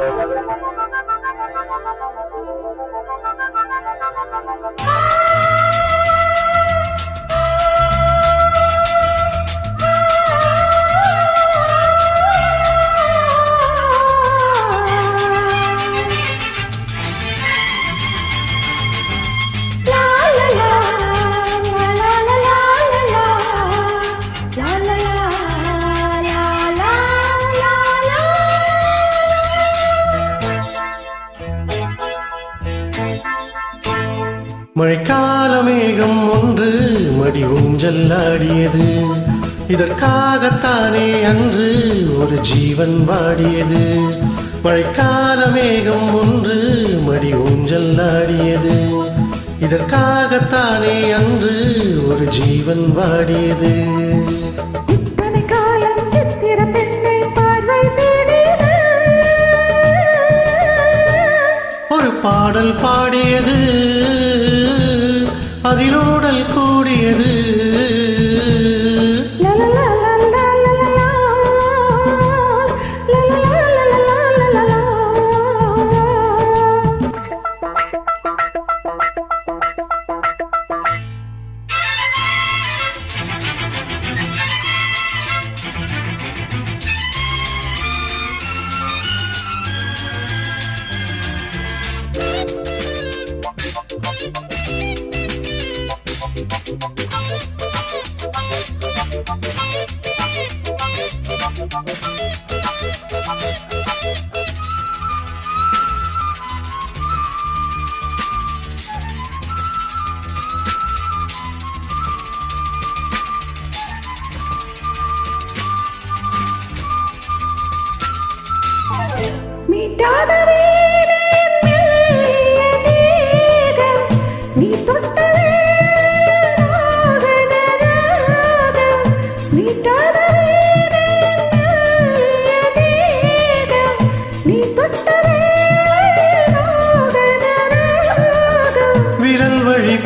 Thank you. மழைக்கால மேகம் ஒன்று மடி ஊஞ்சல்லாடியது இதற்காகத்தானே அன்று ஒரு ஜீவன் வாடியது. மழைக்கால மேகம் ஒன்று மடி ஊஞ்சல்லாடியது இதற்காகத்தானே அன்று ஒரு ஜீவன் வாடியது. ஒரு பாடல் பாடியது. അതിലൂടെ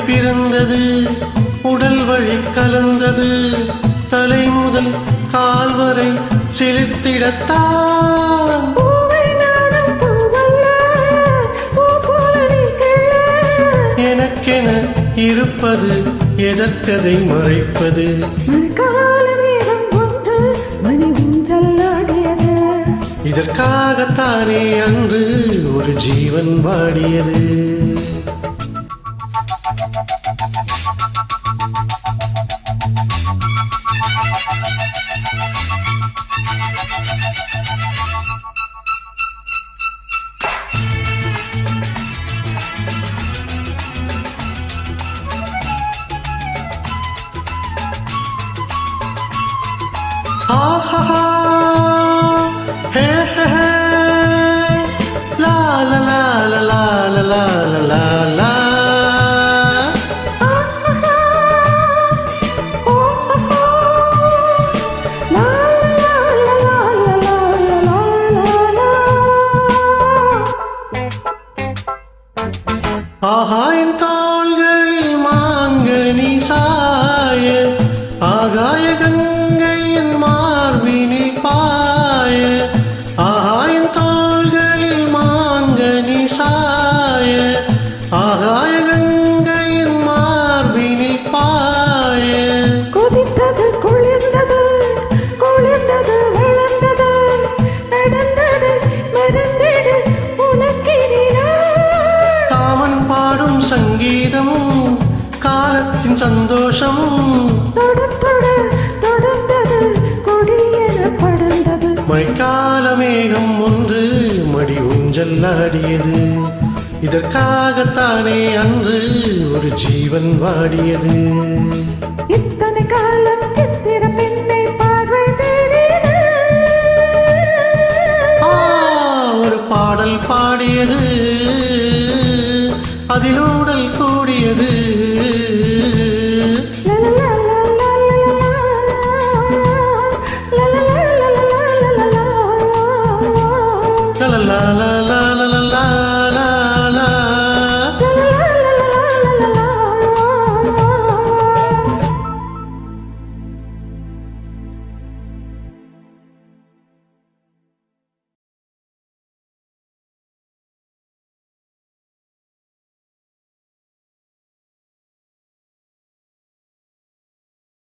பிறந்தது உடல் வழி கலந்தது தலை முதல் கால் வரை செலுத்திடத்தான் மறைப்பது எதற்கதை மறைப்பது? இதற்காகத்தானே அன்று ஒரு ஜீவன் வாடியது. heart. சந்தோஷம். மழைக்கால மேகம் ஒன்று மடி ஊஞ்சல் ஆடியது. இதற்காகத்தானே அன்று ஒரு ஜீவன் வாடியது. இத்தனை காலம் சித்திர பெண்ணை பார்வை ஒரு பாடல் பாடியது. அதிலோடல் கூடியது.